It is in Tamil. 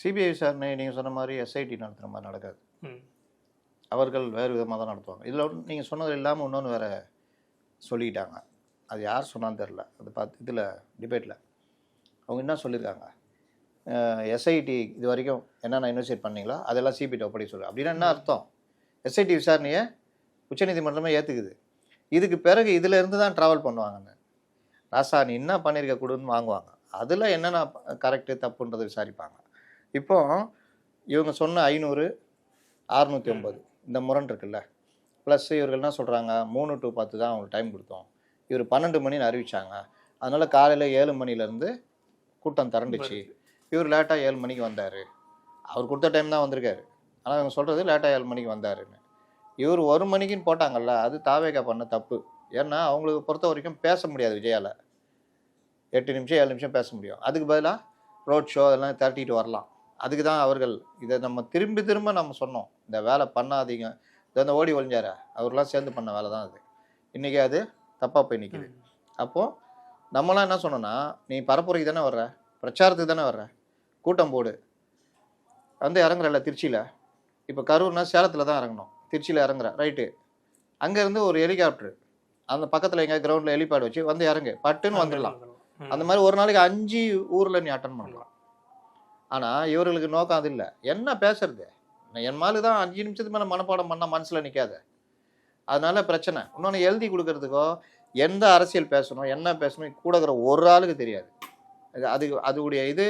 சிபிஐ விசாரணை நீங்கள் சொன்ன மாதிரி எஸ்ஐடி நடத்துகிற மாதிரி நடக்காது. அவர்கள் வேறு விதமாக தான் நடத்துவாங்க. இதில் நீங்கள் சொன்னது இல்லாமல் இன்னொன்று வேற சொல்லிக்கிட்டாங்க. அது யார் சொன்னான்னு தெரில அது பார்த்து இதில் டிபேட்டில் அவங்க என்ன சொல்லியிருக்காங்க எஸ்ஐடி இது வரைக்கும் என்னென்ன இன்வெஸ்டிகேட் பண்ணீங்களோ அதெல்லாம் சிபிஐ ஒப்படை சொல்லு அப்படின்னா என்ன அர்த்தம்? எஸ்ஐடி விசாரணையை உச்சநீதிமன்றமே ஏற்றுக்குது இதுக்கு பிறகு இதில் இருந்து தான் ட்ராவல் பண்ணுவாங்கன்னு. ராசா நீ என்ன பண்ணியிருக்க கொடுன்னு வாங்குவாங்க. அதில் என்னென்ன கரெக்டு தப்புன்றதை விசாரிப்பாங்க. இப்போ இவங்க சொன்ன ஐநூறு அறுநூற்றி ஒம்பது இந்த முரண் இருக்குல்ல. ப்ளஸ் இவர்கள் என்ன சொல்கிறாங்க மூணு டு பத்து தான் அவங்களுக்கு டைம் கொடுத்தோம். இவர் பன்னெண்டு மணின்னு அறிவிச்சாங்க. அதனால் காலையில் ஏழு மணிலேருந்து கூட்டம் திரண்டுச்சு. இவர் லேட்டாக ஏழு மணிக்கு வந்தார். அவர் கொடுத்த டைம் தான் வந்திருக்காரு. ஆனால் இவங்க சொல்கிறது லேட்டாக ஏழு மணிக்கு வந்தாருன்னு. இவர் ஒரு மணிக்குன்னு போட்டாங்கல்ல அது தாவேகா பண்ண தப்பு. ஏன்னா அவங்களுக்கு பொறுத்த வரைக்கும் பேச முடியாது விஜயால. எட்டு நிமிஷம் ஏழு நிமிஷம் பேச முடியும். அதுக்கு பதிலாக ரோட் ஷோ அதெல்லாம் திரட்டிட்டு வரலாம். அதுக்கு தான் அவர்கள் இதை நம்ம திரும்பி திரும்ப நம்ம சொன்னோம். இந்த வேலை பண்ணாதீங்க. இதை இந்த ஓடி ஒழிஞ்சார அவர்லாம் சேர்ந்து பண்ண வேலை தான் அது. இன்றைக்கி அது தப்பாக போய் நிற்கிது அப்போது நம்மளாம் என்ன சொன்னோன்னா நீ பரப்புரைக்கு தானே வர்ற? பிரச்சாரத்துக்கு தானே வர்ற? கூட்டம் போடு. வந்து இறங்குறல்ல திருச்சியில். இப்போ கரூர்னா சேலத்தில் தான் இறங்கணும். திருச்சியில் இறங்குற. ரைட்டு. அங்கேருந்து ஒரு ஹெலிகாப்டர். அந்த பக்கத்தில் எங்கேயா கிரவுண்டில் ஹெலிபேட் வச்சு வந்து இறங்கு. பட்டுன்னு வந்துடலாம். அந்த மாதிரி ஒரு நாளைக்கு அஞ்சு ஊரில் நீ அட்டன் பண்ணலாம். ஆனால் இவர்களுக்கு நோக்கம் அது இல்லை. என்ன பேசுறது? என் மாதிரி தான் அஞ்சு நிமிஷத்துக்கு மேலே மனப்பாடம் பண்ணால் மனசில் நிற்காத அதனால பிரச்சனை. இன்னொன்று எழுதி கொடுக்கறதுக்கோ எந்த அரசியல் பேசணும் என்ன பேசணும் கூட இருக்கிற ஒரு ஆளுக்கு தெரியாது. அது அது அதுடைய இது